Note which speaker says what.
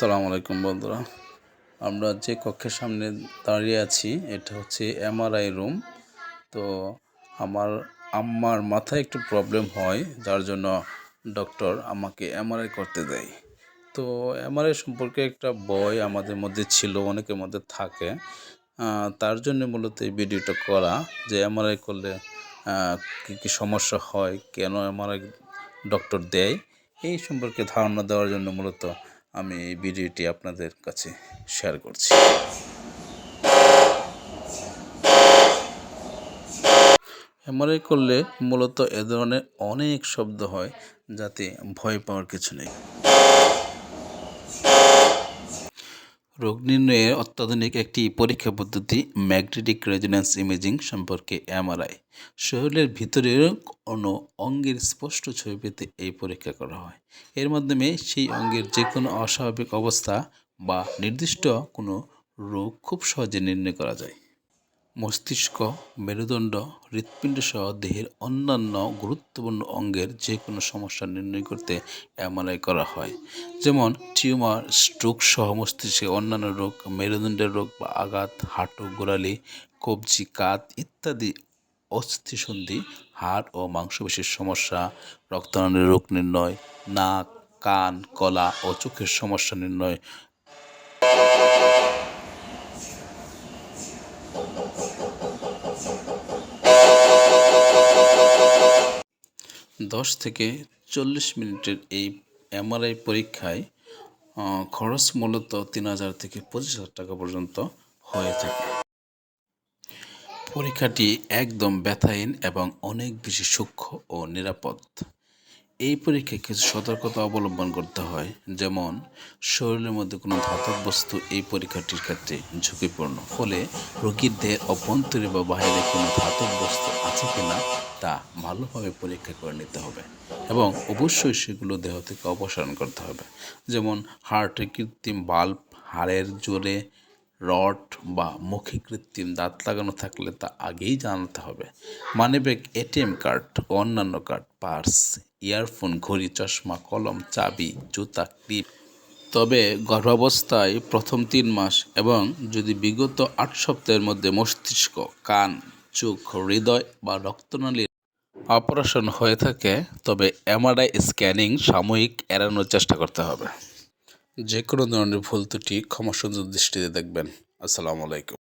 Speaker 1: আসসালামু আলাইকুম, বন্ধুরা। আমরা যে কক্ষের সামনে দাঁড়িয়ে আছি, এটা হচ্ছে এমআরআই রুম। তো আমার আম্মার মাথায় একটু প্রবলেম হয়, যার জন্য ডক্টর আমাকে এমআরআই করতে দেয়। তো এমআরআই সম্পর্কে একটা বই আমাদের মধ্যে ছিল, অনেকের মধ্যে থাকে। তার জন্য মূলত এই ভিডিওটা করা, যে এমআরআই করলে কী কী সমস্যা হয়, কেন এমআরআই ডক্টর দেয়, এই সম্পর্কে ধারণা দেওয়ার জন্য মূলত আমি এই ভিডিওটি আপনাদের কাছে শেয়ার করছি। এমআরআই করলে মূলত এ ধরনের অনেক শব্দ হয় যাতে ভয় পাওয়ার কিছু নেই। রোগ নির্ণয়ের অত্যাধুনিক একটি পরীক্ষা পদ্ধতি, ম্যাগনেটিক রেজোন্যান্স ইমেজিং সম্পর্কে এমআরআই। শরীরের ভিতরের কোনো অঙ্গের স্পষ্ট ছবি পেতে এই পরীক্ষা করা হয়। এর মাধ্যমে সেই অঙ্গের যে কোনো অস্বাভাবিক অবস্থা বা নির্দিষ্ট কোনো রোগ খুব সহজে নির্ণয় করা যায়। মস্তিষ্ক, মেরুদণ্ড হৃৎপিণ্ড সহ দেহের অন্যান্য গুরুত্বপূর্ণ অঙ্গের যে কোনো সমস্যা নির্ণয় করতে এমআরআই করা হয়। যেমন, টিউমার স্ট্রোক সহ মস্তিষ্কে অন্যান্য রোগ, মেরুদণ্ডের রোগ বা আঘাত, হাঁটু, গোড়ালি, কবজি কাত ইত্যাদি অস্থিসন্ধি, হাড় ও মাংসপেশির সমস্যা রক্তনালীর রোগ নির্ণয়, নাক, কান কলা ও চোখের সমস্যা নির্ণয়। দশ থেকে চল্লিশ মিনিটের এই এমআরআই পরীক্ষায় খরচ মূলত তিন হাজার থেকে পঁচিশ হাজার টাকা পর্যন্ত হয়ে থাকে। পরীক্ষাটি একদম ব্যথাহীন এবং অনেক বেশি সূক্ষ্ম ও নিরাপদ। এই পরীক্ষায় কিছু সতর্কতা অবলম্বন করতে হয়, যেমন শরীরের মধ্যে কোনো ধাতব বস্তু এই পরীক্ষাটির ক্ষেত্রে ঝুঁকিপূর্ণ। ফলে রোগীর দেহের অভ্যন্তরে বা বাইরে কোনো ধাতব বস্তু আছে কিনা তা ভালোভাবে পরীক্ষা করে নিতে হবে এবং অবশ্যই সেগুলো দেহ থেকে অপসারণ করতে হবে। যেমন হার্টে কৃত্রিম বাল্ব, হাড়ের জোরে রড বা মুখে কৃত্রিম দাঁত লাগানো থাকলে তা আগেই জানাতে হবে। মানিব্যাগ, এটিএম কার্ড, অন্যান্য কার্ড, পার্স, ইয়ারফোন, ঘড়ি, চশমা, কলম, চাবি, জুতা, ক্লিপ। তবে গর্ভাবস্থায় প্রথম তিন মাস এবং যদি বিগত আট সপ্তাহের মধ্যে মস্তিষ্ক, কান, চোখ, হৃদয় বা রক্তনালীর অপারেশন হয়ে থাকে, তবে এমআরআই স্ক্যানিং সাময়িক এড়ানোর চেষ্টা করতে হবে। যে কোনো ধরনের ভুল ত্রুটি ক্ষমাসুন্দর দৃষ্টিতে দেখবেন। আসসালামু আলাইকুম।